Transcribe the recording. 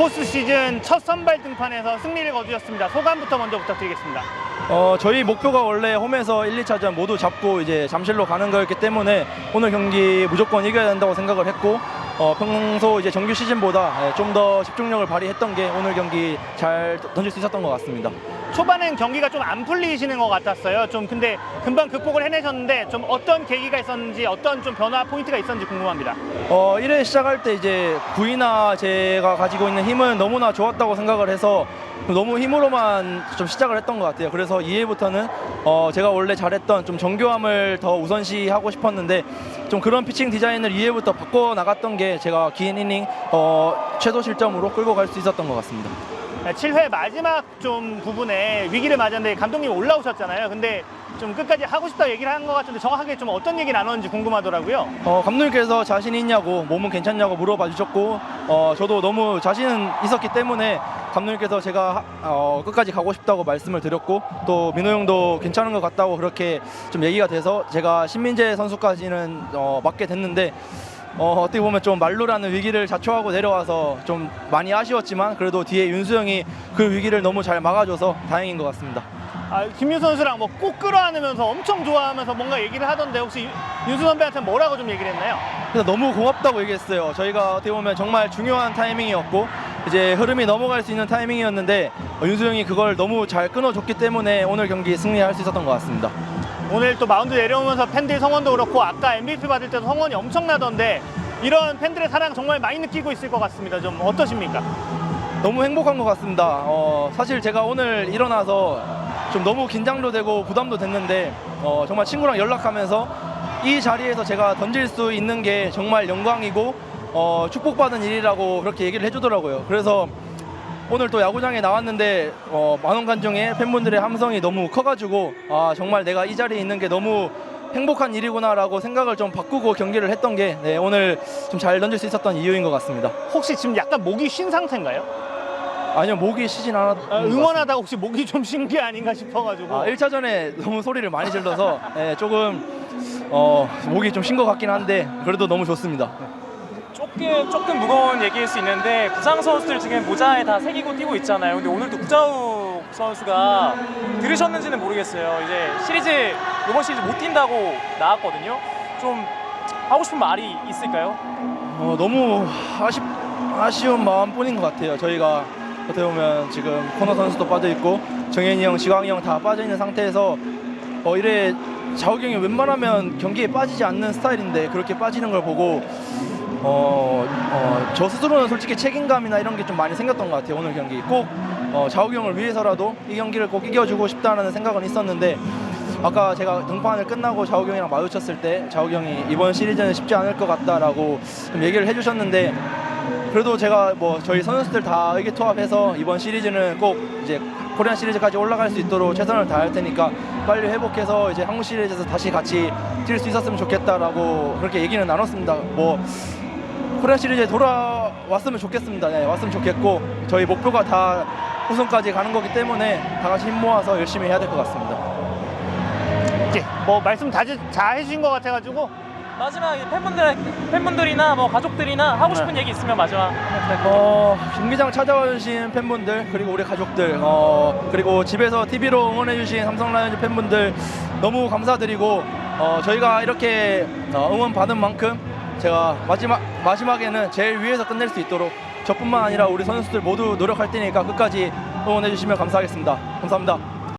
포스트 시즌 첫 선발 등판에서 승리를 거두셨습니다. 소감부터 먼저 부탁드리겠습니다. 어, 저희 목표가 원래 홈에서 1, 2차전 모두 잡고 이제 잠실로 가는 거였기 때문에 오늘 경기 무조건 이겨야 된다고 생각을 했고 어, 평소 이제 정규 시즌보다 좀 더 집중력을 발휘했던 게 오늘 경기 잘 던질 수 있었던 것 같습니다. 초반엔 경기가 좀 안 풀리시는 것 같았어요. 좀 근데 금방 극복을 해내셨는데 좀 어떤 계기가 있었는지 어떤 좀 변화 포인트가 있었는지 궁금합니다. 어, 1회 시작할 때 이제 구이나 제가 가지고 있는 힘은 너무나 좋았다고 생각을 해서 너무 힘으로만 좀 시작을 했던 것 같아요. 그래서 2회부터는 어, 제가 원래 잘했던 좀 정교함을 더 우선시하고 싶었는데 좀 그런 피칭 디자인을 2회부터 바꿔 나갔던 게 제가 긴 이닝 어, 최소 실점으로 끌고 갈 수 있었던 것 같습니다. 7회 마지막 좀 부분에 위기를 맞았는데 감독님 올라오셨잖아요. 근데 좀 끝까지 하고 싶다 얘기를 한 것 같은데 정확하게 좀 어떤 얘기 나눴는지 궁금하더라고요. 어, 감독님께서 자신 있냐고 몸은 괜찮냐고 물어봐 주셨고 어, 저도 너무 자신 있었기 때문에 감독님께서 제가 하- 어, 끝까지 가고 싶다고 말씀을 드렸고 또 민호 형도 괜찮은 것 같다고 그렇게 좀 얘기가 돼서 제가 신민재 선수까지는 어, 맡게 됐는데 어, 어떻게 보면 좀 말로라는 위기를 자초하고 내려와서 좀 많이 아쉬웠지만 그래도 뒤에 윤수 형이 그 위기를 너무 잘 막아줘서 다행인 것 같습니다. 아, 김유 선수랑 뭐 꼭 끌어안으면서 엄청 좋아하면서 뭔가 얘기를 하던데 혹시 윤수 선배한테 뭐라고 좀 얘기를 했나요? 그래서 너무 고맙다고 얘기했어요. 저희가 어떻게 보면 정말 중요한 타이밍이었고 이제 흐름이 넘어갈 수 있는 타이밍이었는데 어, 윤수 형이 그걸 너무 잘 끊어줬기 때문에 오늘 경기 승리할 수 있었던 것 같습니다. 오늘 또 마운드 내려오면서 팬들 성원도 그렇고 아까 MVP 받을 때도 성원이 엄청나던데 이런 팬들의 사랑 정말 많이 느끼고 있을 것 같습니다. 좀 어떠십니까? 너무 행복한 것 같습니다. 어, 사실 제가 오늘 일어나서 좀 너무 긴장도 되고 부담도 됐는데 어, 정말 친구랑 연락하면서 이 자리에서 제가 던질 수 있는 게 정말 영광이고 어, 축복받은 일이라고 그렇게 얘기를 해주더라고요. 그래서 오늘 또 야구장에 나왔는데 어, 만원 관중의 팬분들의 함성이 너무 커가지고 아 정말 내가 이 자리에 있는 게 너무 행복한 일이구나라고 생각을 좀 바꾸고 경기를 했던 게 네, 오늘 좀 잘 던질 수 있었던 이유인 것 같습니다. 혹시 지금 약간 목이 쉰 상태인가요? 아니요 목이 쉬진 않았. 아, 응원하다가 혹시 목이 좀 쉰 게 아닌가 싶어가지고 아, 1차전에 너무 소리를 많이 질러서 예, 조금 어, 목이 좀 쉰 것 같긴 한데 그래도 너무 좋습니다. 조금 조금 무거운 얘기일 수 있는데 부상 선수들 지금 모자에 다 새기고 뛰고 있잖아요. 근데 오늘도 구자욱 선수가 들으셨는지는 모르겠어요. 이제 시리즈 이번 시리즈 못 뛴다고 나왔거든요. 좀 하고 싶은 말이 있을까요? 어, 너무 아쉽, 아쉬운 마음뿐인 것 같아요. 저희가 어떻게 보면 지금 코너 선수도 빠져 있고 정현이 형, 지광이 형 다 빠져 있는 상태에서 어, 이래 자욱이 형이 웬만하면 경기에 빠지지 않는 스타일인데 그렇게 빠지는 걸 보고 어, 어, 저 스스로는 솔직히 책임감이나 이런 게 좀 많이 생겼던 것 같아요. 오늘 경기 꼭 어, 형을 위해서라도 이 경기를 꼭 이겨주고 싶다는 생각은 있었는데 아까 제가 등판을 끝나고 자욱이 형이랑 마주쳤을 때 형이 이번 시리즈는 쉽지 않을 것 같다라고 좀 얘기를 해주셨는데 그래도 제가 뭐 저희 선수들 다 의기투합해서 이번 시리즈는 꼭 이제 코리안 시리즈까지 올라갈 수 있도록 최선을 다할 테니까 빨리 회복해서 이제 한국 시리즈에서 다시 같이 뛸 수 있었으면 좋겠다라고 그렇게 얘기는 나눴습니다. 뭐 코리안 시리즈에 돌아왔으면 좋겠습니다. 네, 왔으면 좋겠고 저희 목표가 다 우승까지 가는 거기 때문에 다 같이 힘 모아서 열심히 해야 될 것 같습니다. 이제 뭐 말씀 다, 다 해주신 것 같아가지고 마지막에 팬분들 팬분들이나 뭐 가족들이나 하고 싶은 얘기 있으면 마지막 어, 경기장 찾아와 주신 팬분들 그리고 우리 가족들 어, 그리고 집에서 TV로 응원해 주신 삼성 라이온즈 팬분들 너무 감사드리고 어, 저희가 이렇게 어, 응원 받은 만큼 제가 마지막 마지막에는 제일 위에서 끝낼 수 있도록 저뿐만 아니라 우리 선수들 모두 노력할 테니까 끝까지 응원해 주시면 감사하겠습니다. 감사합니다.